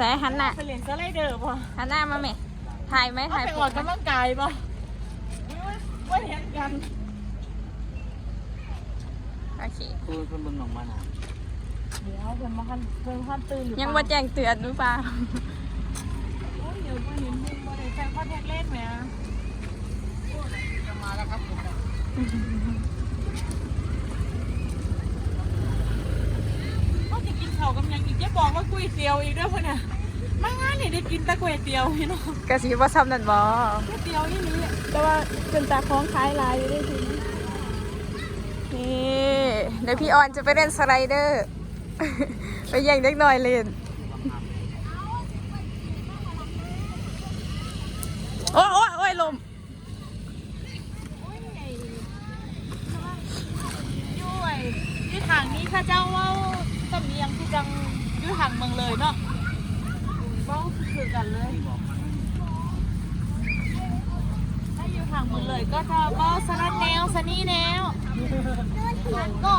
แสหันหน้าไปเรียนสไลเดอร์ป่ะหันหน้ามาแม่ถ่ายไหมเอาถ่ายไปปุ๊ออกกำลังกายป่ะไม่เห็นกันโอเคคือคนเบิ่งหนองมาน่ะเดี๋ยวเพิ่นมาคันเพิ่นคันตื่นอยู่ยังว่าแจ้งเตือนหรือเปล่าโอ้ยเดี๋ยวบ่เห็นมึงบ่ได้ใส่คอนแทคเลนส์แหมจะมาแล้วครับผม เขาจะกินข้าวกับหยังอีกจะบอกว่าก๋วยเตี๋ยวอีกเด้อเพิ่นน่ะมางานนี่ได้กินแต่ก๋วยเตี๋ยวพี่น้องกะสีว่าซ้ำนั่นบ่ก๋วยเตี๋ยวนี่นี่แต่ว่าจนตาคล้องคล้ายลายอยู่ได้ทีนี่เดี๋ยวพี่ออนจะไปเล่นสไลเดอร์ ไปแย่งเด็กหน่อยเล่นโอ้ยโอ้ยโอ้ยลมโอ้ยไอ้อยู่ไอ้ที่ทางนี้ข้าเจ้าเว้าสำเนียงที่จังอยู่ ทางเมืองเลยเนาะเว้าคือกันเลย ถ้าอยู่ทางเมืองเลยก็จะเว้าสลัดแนวสนี่แนวหันก่อ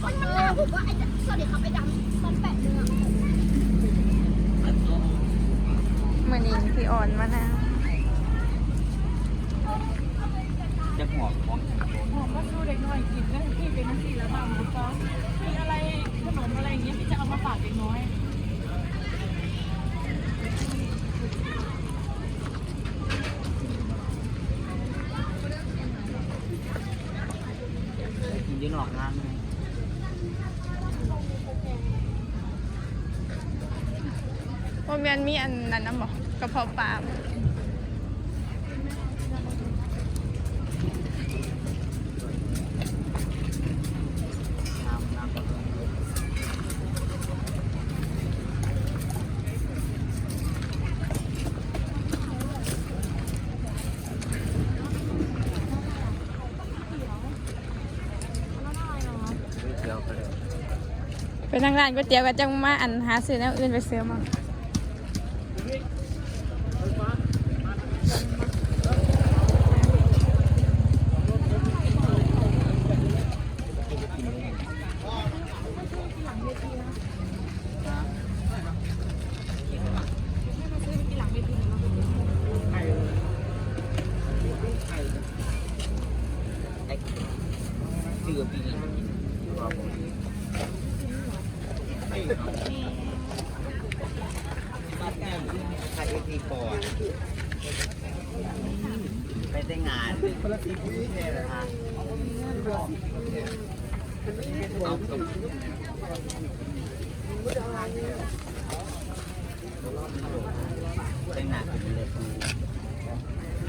คนมันลาผมว่าไอ้จะสวัสดีครับไอ้ดำมันแปะเนื้อมือนี้พี่ออนมานะจะหอบของ ผมก็ดูเด็กน้อยกินก็ที่เป็นนักกีฬาบ้างเขามีอะไรขนมอะไรอย่างเงี้ยที่จะเอามาฝากเด็กน้อย กินอยืนออกงานไง ว่า มีอันนั้นนะบอกกระเพาะปลาไปเลยไปนั่งร้านก๋วยเตี๋ยวก็จังมาอันหาซื้อแนวอื่นไปซื้อมา ไอ้ชื่อปีนี้มันกินว่าผมบ้านแก้ม ใครเอ็กซ์ดีปอร์ไปได้งานคนละสีพี่เนี่ยนะฮะเอาตรงได้งานเป็นเลย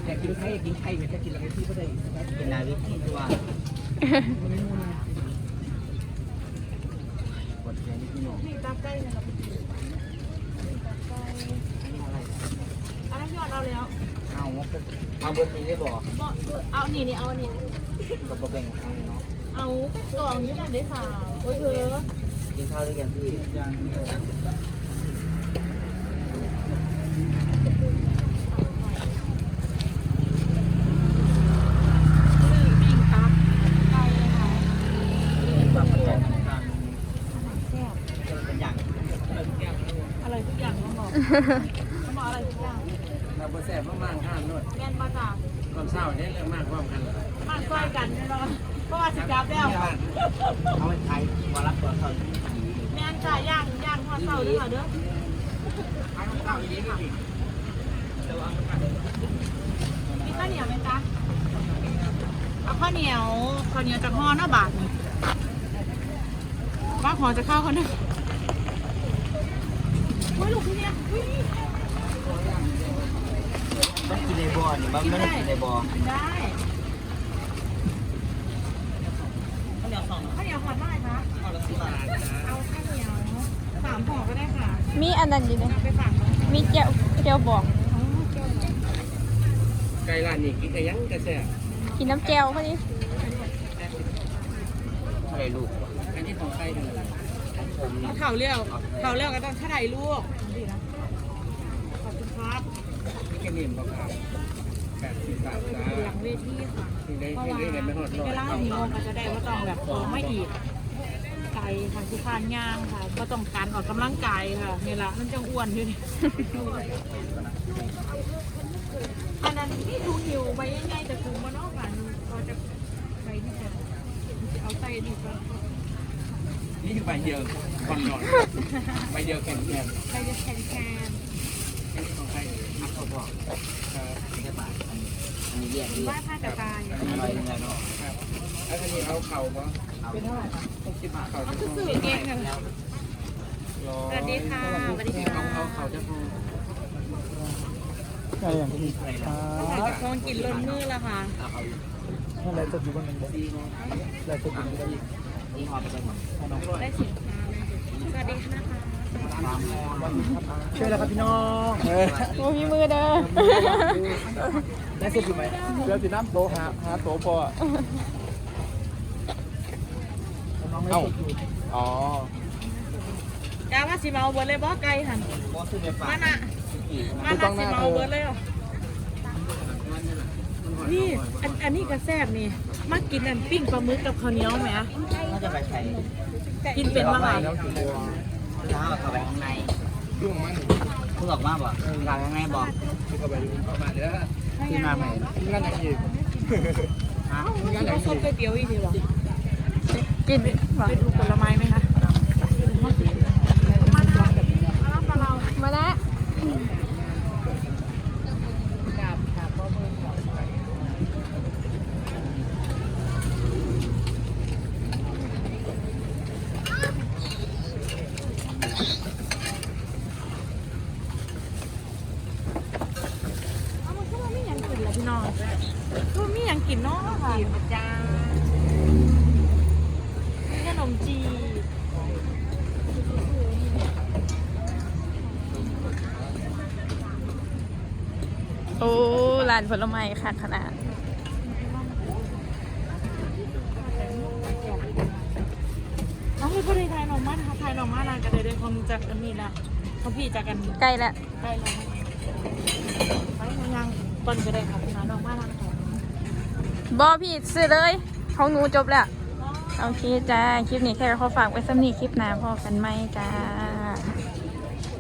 อยากกินไข่กินไข่อยากจะกินอะไรที่ก็ได้นะครับเป็นนาวิธีที่ว่าบทเรียนที่หนูนี่ตาใกล้นะครับอันนี้อะไร อันนั้นยอด เอาแล้วเอาว่าเอาบทนี้ได้บอกบอกเอานี่นี่เอาอันนี้กับประเด็นของเขาเนาะเอากล่องนี้นะได้สาวโอ้ยเธอกินข้าวด้วยกันพี่ยังคือปิ้งตับไก่ค่ะปรับประเด็นการแซ่บเป็นอย่างอะไรทุกอย่างต้องบอก แสบมากๆห้ามนวดแม่นมาจากตอนเช้าเนี่ยเรื่องมากพร้อมกันเลยบ้านใกล้กันเนาะเพราะว่าสิกลับแล้วเอาไปใช้มารับตัวเขาแม่นจ่ายย่างย่างทอดเสาด้วยค่ะเด้อมีข้าวเหนียวไหมจ๊ะเอาข้าวเหนียวข้าวเหนียวจากห่อหน้าบาทนี่ป้าขอจะข้าวเขาหนึ่งเฮ้ยลูกพี่เนี่ยเฮ้ย ต้องกินในบ่อนี่บ้างไม่ได้กินในบ่อกินได้ข้าวเหนียวสองข้าวเหนียวห่อเท่าไหร่คะข้าวละสิบบาทเอาข้าวเหนียวสามห่อก็ได้ค่ะมีอันนั้นอยู่เลยเอาไปฝากน้องมีเจียวเจียวบอกอ๋อแก้วหน่อยไก่ร้านนี้กินกระยังกระแสบกินน้ำเจียวเขาดิเท่าไรลูกอันนี้ของไก่ทั้งนั้นผมเอาเข่าเลี้ยวเข่าเลี้ยวก็ต้องเท่าไหร่ลูกดีนะขอบคุณครับ นี่แค่นี้มันครับแปดสิบบาทจ้าหลังเวทีค่ะที่ได้เพราะที่ว่าได้เงินไม่หอดร้อยเวลาหิวก็จะได้ว่าต้องแบบโอ้ไม่อีกไกลค่ะที่ผ่านย่างค่ะ ก็ต้องการออกกำลังกายค่ะนี่แหละมันจังอ้วนอยู่นี่อันนั้นนี่ดูหิวไปยังไงแต่ถุงมันออกมาเราจะไปที่จะเอาใส่นี่ก่อนนี่คือใบเดียวก่อนนอนใบเดียวแข็งแข็งไปจะแคนแคนต้องใช้อั พพอนี่ก็บาทอันนี้อันนี้เรียกเรียว่าผ้ากระต่ายอร่อยยังไงเนาะแล้วอันนี้เอาเข่าปะเป็นเท่าไหร่คะหกสิบบาทเข่าจะคือพอสื่อเองค่ะสวัสดีค่ะสวัสดีค่ะเอาเข่าจะพออะไรอย่างนี้อะไรล่ะถ่ายคองกินล้นมือแล้วค่ะเอาเขาอะไรจะอยู่บนนั้นซีโน่อะไรจะอยู่บนนั้นไปกันหมดได้สินค้า ช่วยแล้วครับพี่น้องโอ้มีมือเด้อได้สุดอยู่ไหมเรือสีน้ำโตหาหาโตพอเอ้าอ๋อกาว่าสิเมาเบิร์ดเลยบ่ไกลหันมอซื้อไปฝากมาน่ะมาน่ะสิเมาเบิร์ดเลยเหรอนี่อันอันนี้ก็แซ่บนี่มากินอันปิ้งปลาหมึกกับข้าวเหนียวไหมอะน่าจะไปใช้ กินเป็นมาหาแล้วถึงตัวถ้าเข้าไปข้างในยุ่งมันเพิ่งออกมาบอกทางข้างในบอกเข้าไปดูประมาณนี้แล้วที่มาใหม่งานอะไรอีกฮะกินข้าวซดก๋วยเตี๋ยวอีกทีหรอกินไปดูผลไม้ไหมคะมาแล้ว เอามันก็ว่ามีหยังกินแหละ พี่น้องก็มีหยังกินเนาะค่ะจ้ามีขนมจีบโอ้ร้านผลไม้ค่ะขนาดเอาให้พ่อได้ทายหนองมันค่ะทายหนองมันนานกันเลยเดี๋ยวคงจะกันนี่ละเขาพี่จะกันใกล้แล้วได้แล้วไปยัง ก่อนก็ได้ค่ะหาหนองมันนานค่ะบอพี่ซื้อเลยของหนูจบแล้ว โอเคจ้า คลิปนี้แค่ขอฝากไว้สำนีคลิปหน้าพอกันไหมจ้า